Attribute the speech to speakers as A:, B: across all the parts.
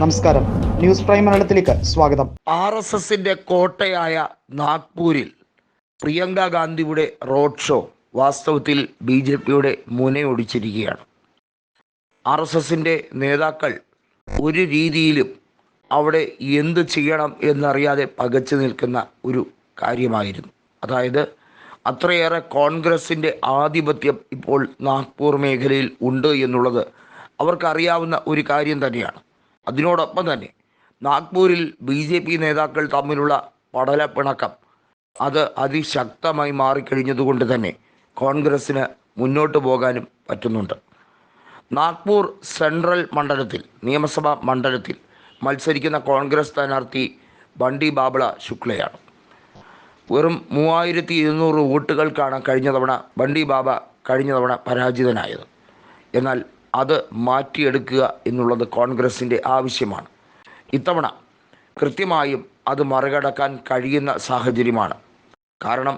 A: നമസ്കാരം. News prime മലയാളത്തിലേക്ക് സ്വാഗതം.
B: ആർ എസ് എസിന്റെ കോട്ടയായ നാഗ്പൂരിൽ പ്രിയങ്ക ഗാന്ധിയുടെ റോഡ് ഷോ വാസ്തവത്തിൽ ബി ജെ പിയുടെ മുനയൊടിച്ചിരിക്കുകയാണ് ആർ എസ് എസിന്റെ നേതാക്കൾ ഒരു രീതിയിലും അവിടെ എന്ത് ചെയ്യണം എന്നറിയാതെ പകച്ചു നിൽക്കുന്ന ഒരു കാര്യമായിരുന്നു. അതായത് അത്രയേറെ കോൺഗ്രസിന്റെ ആധിപത്യം ഇപ്പോൾ നാഗ്പൂർ മേഖലയിൽ ഉണ്ട് എന്നുള്ളത് അവർക്കറിയാവുന്ന ഒരു കാര്യം തന്നെയാണ്. അതിനോടൊപ്പം തന്നെ നാഗ്പൂരിൽ ബി ജെ പി നേതാക്കൾ തമ്മിലുള്ള പടലപ്പിണക്കം അത് അതിശക്തമായി മാറിക്കഴിഞ്ഞതുകൊണ്ട് തന്നെ കോൺഗ്രസ്സിന് മുന്നോട്ട് പോകാനും പറ്റുന്നുണ്ട്. നാഗ്പൂർ സെൻട്രൽ മണ്ഡലത്തിൽ നിയമസഭാ മണ്ഡലത്തിൽ മത്സരിക്കുന്ന കോൺഗ്രസ് സ്ഥാനാർത്ഥി ബണ്ടി ബാബള ശുക്ലയാണ്. വെറും മൂവായിരത്തി ഇരുന്നൂറ് വോട്ടുകൾക്കാണ് കഴിഞ്ഞ തവണ ബണ്ടി ബാബ കഴിഞ്ഞ തവണ പരാജിതനായത്. എന്നാൽ അത് മാറ്റിയെടുക്കുക എന്നുള്ളത് കോൺഗ്രസിന്റെ ആവശ്യമാണ്. ഇത്തവണ കൃത്യമായും അത് മറികടക്കാൻ കഴിയുന്ന സാഹചര്യമാണ്. കാരണം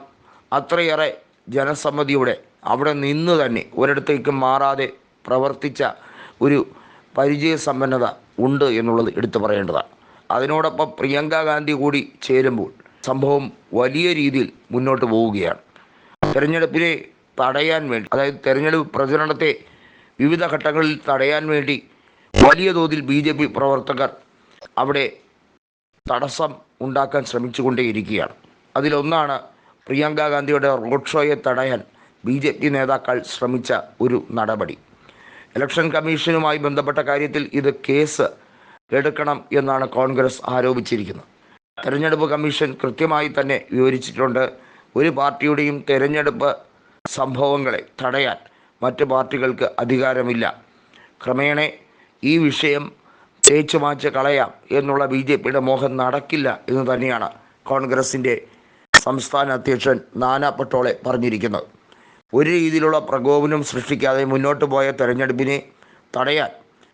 B: അത്രയേറെ ജനസമ്മതിയുടെ അവിടെ നിന്ന് തന്നെ ഒരിടത്തേക്കും മാറാതെ പ്രവർത്തിച്ച ഒരു പരിചയസമ്പന്നത ഉണ്ട് എന്നുള്ളത് എടുത്തു പറയേണ്ടതാണ്. അതിനോടൊപ്പം പ്രിയങ്ക ഗാന്ധി കൂടി ചേരുമ്പോൾ സംഭവം വലിയ രീതിയിൽ മുന്നോട്ട് പോവുകയാണ്. തെരഞ്ഞെടുപ്പിനെ തടയാൻ വേണ്ടി അതായത് തെരഞ്ഞെടുപ്പ് പ്രചരണത്തെ വിവിധ ഘട്ടങ്ങളിൽ തടയാൻ വേണ്ടി വലിയ തോതിൽ ബി ജെ പി പ്രവർത്തകർ അവിടെ തടസ്സം ഉണ്ടാക്കാൻ ശ്രമിച്ചുകൊണ്ടേയിരിക്കുകയാണ്. അതിലൊന്നാണ് പ്രിയങ്ക ഗാന്ധിയുടെ റോഡ് ഷോയെ തടയാൻ ബി ജെ പി നേതാക്കൾ ശ്രമിച്ച ഒരു നടപടി. ഇലക്ഷൻ കമ്മീഷനുമായി ബന്ധപ്പെട്ട കാര്യത്തിൽ ഇത് കേസ് എടുക്കണം എന്നാണ് കോൺഗ്രസ് ആരോപിച്ചിരിക്കുന്നത്. തെരഞ്ഞെടുപ്പ് കമ്മീഷൻ കൃത്യമായി തന്നെ വിവരിച്ചിട്ടുണ്ട്. ഒരു പാർട്ടിയുടെയും തെരഞ്ഞെടുപ്പ് സംഭവങ്ങളെ തടയാൻ മറ്റ് പാർട്ടികൾക്ക് അധികാരമില്ല. ക്രമേണ ഈ വിഷയം തേച്ചു മാച്ച് കളയാം എന്നുള്ള ബി ജെ പിയുടെ മോഹം നടക്കില്ല എന്ന് തന്നെയാണ് കോൺഗ്രസിന്റെ സംസ്ഥാന അധ്യക്ഷൻ നാനാ പട്ടോളെ പറഞ്ഞിരിക്കുന്നത്. ഒരു രീതിയിലുള്ള പ്രകോപനം സൃഷ്ടിക്കാതെ മുന്നോട്ട് പോയ തെരഞ്ഞെടുപ്പിനെ തടയാൻ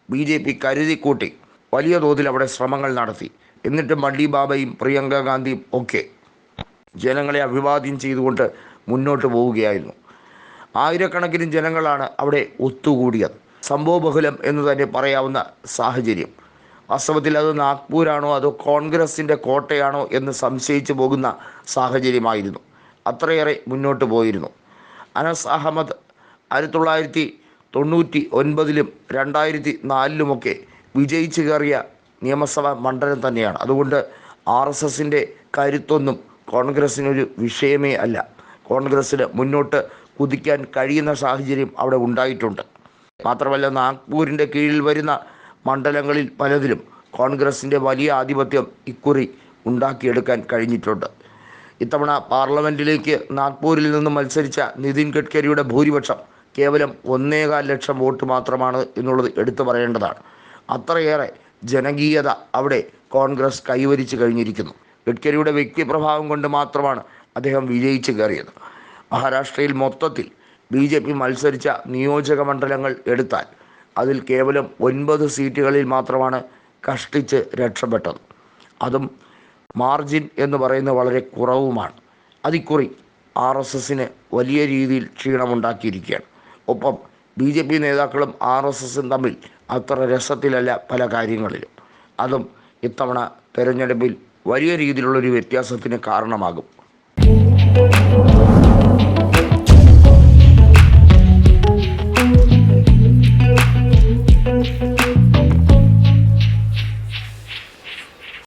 B: ബി ജെ പി കരുതിക്കൂട്ടി വലിയ തോതിൽ അവിടെ ശ്രമങ്ങൾ നടത്തി. എന്നിട്ട് മള്ളി ബാബയും പ്രിയങ്ക ഗാന്ധിയും ഒക്കെ ജനങ്ങളെ അഭിവാദ്യം ചെയ്തുകൊണ്ട് മുന്നോട്ട് പോവുകയായിരുന്നു. ആയിരക്കണക്കിന് ജനങ്ങളാണ് അവിടെ ഒത്തുകൂടിയത്. സംഭവബഹുലം എന്ന് തന്നെ പറയാവുന്ന സാഹചര്യം. വാസ്തവത്തിൽ അത് നാഗ്പൂരാണോ അതോ കോൺഗ്രസിന്റെ കോട്ടയാണോ എന്ന് സംശയിച്ചു പോകുന്ന സാഹചര്യമായിരുന്നു. അത്രയേറെ മുന്നോട്ട് പോയിരുന്നു. അനസ് അഹമ്മദ് ആയിരത്തി തൊള്ളായിരത്തി തൊണ്ണൂറ്റി ഒൻപതിലും രണ്ടായിരത്തി നാലിലുമൊക്കെ വിജയിച്ചു കയറിയ നിയമസഭാ മണ്ഡലം തന്നെയാണ്. അതുകൊണ്ട് ആർ എസ് എസിന്റെ കരുത്തൊന്നും കോൺഗ്രസ്സിനൊരു വിഷയമേ അല്ല. കോൺഗ്രസ്സിന് മുന്നോട്ട് കുതിക്കാൻ കഴിയുന്ന സാഹചര്യം അവിടെ ഉണ്ടായിട്ടുണ്ട്. മാത്രമല്ല നാഗ്പൂരിന്റെ കീഴിൽ വരുന്ന മണ്ഡലങ്ങളിൽ പലതിലും കോൺഗ്രസിന്റെ വലിയ ആധിപത്യം ഇക്കുറി ഉണ്ടാക്കിയെടുക്കാൻ കഴിഞ്ഞിട്ടുണ്ട്. ഇത്തവണ പാർലമെന്റിലേക്ക് നാഗ്പൂരിൽ നിന്ന് മത്സരിച്ച നിതിൻ ഗഡ്കരിയുടെ ഭൂരിപക്ഷം കേവലം ഒന്നേകാൽ ലക്ഷം വോട്ട് മാത്രമാണ് എന്നുള്ളത് എടുത്തു പറയേണ്ടതാണ്. അത്രയേറെ ജനകീയത അവിടെ കോൺഗ്രസ് കൈവരിച്ചു കഴിഞ്ഞിരിക്കുന്നു. ഗഡ്കരിയുടെ വ്യക്തിപ്രഭാവം കൊണ്ട് മാത്രമാണ് അദ്ദേഹം വിജയിച്ചു കയറിയത്. മഹാരാഷ്ട്രയിൽ മൊത്തത്തിൽ ബി ജെ പി മത്സരിച്ച നിയോജക മണ്ഡലങ്ങൾ എടുത്താൽ അതിൽ കേവലം ഒൻപത് സീറ്റുകളിൽ മാത്രമാണ് കഷ്ടിച്ച് രക്ഷപ്പെട്ടത്. അതും മാർജിൻ എന്ന് പറയുന്നത് വളരെ കുറവുമാണ്. അതിക്കുറി ആർ എസ് എസിന് വലിയ രീതിയിൽ ക്ഷീണമുണ്ടാക്കിയിരിക്കുകയാണ്. ഒപ്പം ബി ജെ പി നേതാക്കളും ആർ എസ് എസും തമ്മിൽ അത്ര രസത്തിലല്ല പല കാര്യങ്ങളിലും. അതും ഇത്തവണ തെരഞ്ഞെടുപ്പിൽ വലിയ രീതിയിലുള്ളൊരു വ്യത്യാസത്തിന് കാരണമാകും.